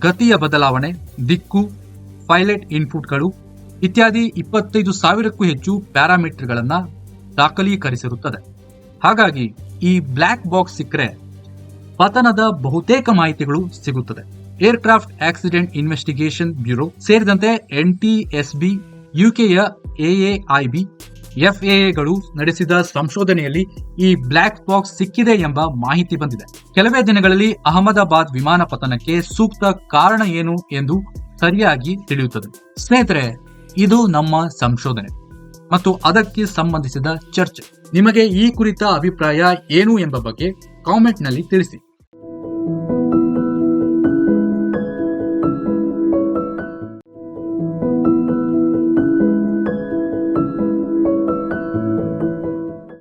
ಗತಿಯ ಬದಲಾವಣೆ, ದಿಕ್ಕು, ಪೈಲಟ್ ಇನ್ಪುಟ್ಗಳು ಇತ್ಯಾದಿ ಇಪ್ಪತ್ತೈದು ಸಾವಿರಕ್ಕೂ ಹೆಚ್ಚು ಪ್ಯಾರಾಮೀಟರ್ಗಳನ್ನ ದಾಖಲೀಕರಿಸಿರುತ್ತದೆ. ಹಾಗಾಗಿ ಈ ಬ್ಲ್ಯಾಕ್ ಬಾಕ್ಸ್ ಸಿಕ್ಕರೆ ಪತನದ ಬಹುತೇಕ ಮಾಹಿತಿಗಳು ಸಿಗುತ್ತದೆ. ಏರ್ಕ್ರಾಫ್ಟ್ ಆಕ್ಸಿಡೆಂಟ್ ಇನ್ವೆಸ್ಟಿಗೇಷನ್ ಬ್ಯೂರೋ ಸೇರಿದಂತೆ ಎನ್ ಟಿ ಎಸ್ ಬಿ ಯುಕೆಯ ಎಎಐಬಿ ಎಫ್ಎಗಳು ನಡೆಸಿದ ಸಂಶೋಧನೆಯಲ್ಲಿ ಈ ಬ್ಲಾಕ್ ಬಾಕ್ಸ್ ಸಿಕ್ಕಿದೆ ಎಂಬ ಮಾಹಿತಿ ಬಂದಿದೆ. ಕೆಲವೇ ದಿನಗಳಲ್ಲಿ ಅಹಮದಾಬಾದ್ ವಿಮಾನ ಪತನಕ್ಕೆ ಸೂಕ್ತ ಕಾರಣ ಏನು ಎಂದು ಸರಿಯಾಗಿ ತಿಳಿಯುತ್ತದೆ. ಸ್ನೇಹಿತರೆ, ಇದು ನಮ್ಮ ಸಂಶೋಧನೆ ಮತ್ತು ಅದಕ್ಕೆ ಸಂಬಂಧಿಸಿದ ಚರ್ಚೆ. ನಿಮಗೆ ಈ ಕುರಿತ ಅಭಿಪ್ರಾಯ ಏನು ಎಂಬ ಬಗ್ಗೆ ಕಾಮೆಂಟ್ನಲ್ಲಿ ತಿಳಿಸಿ.